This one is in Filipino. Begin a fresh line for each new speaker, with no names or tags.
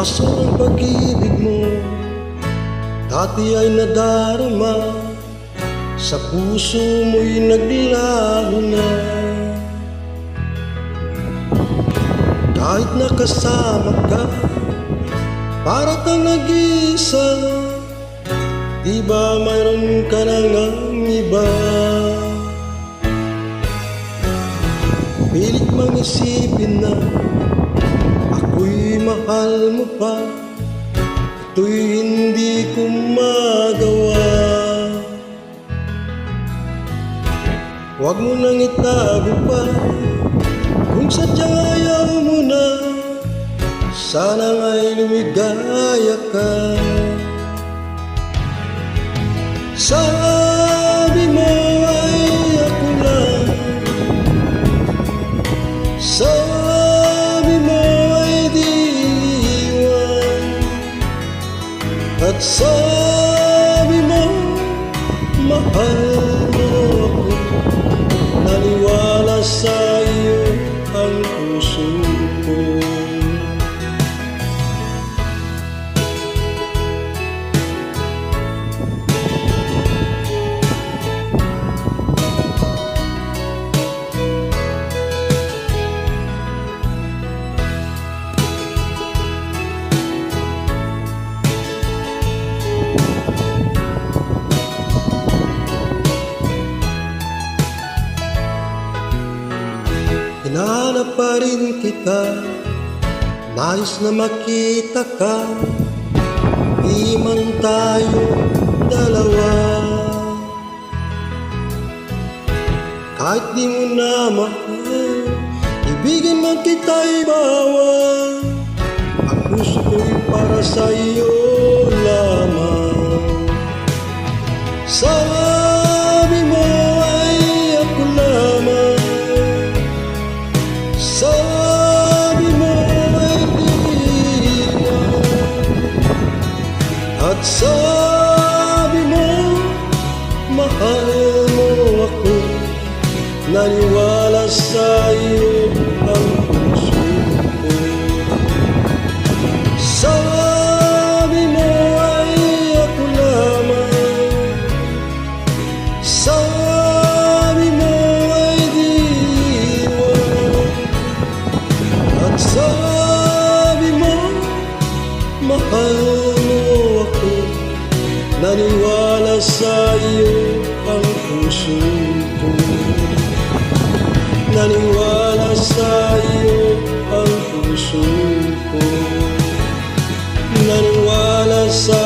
Aso ang pag-ibig mo. Dati ay nadarama. Sa puso mo'y naglaho na. Kahit nakasama ka Para kang nag-isa. Di ba mayroon ka nang ang iba? Pilit mang isipin na Ako'y mahal mo pa. Ito'y hindi ko magawa. Huwag mo nang itago pa. Kung sadyang ayaw mo na Sana nga'y lumigaya ka. Sabi So kita Nais na makita ka. Di man tayo dalawa. Kahit di mo na mahal Ibigin man kita'y bawal. Ang puso ko'y para sa iyo lamang. Sabi so Naniwala sa iyo ang puso ko. Naniwala sa iyo ang puso ko. Naniwala sa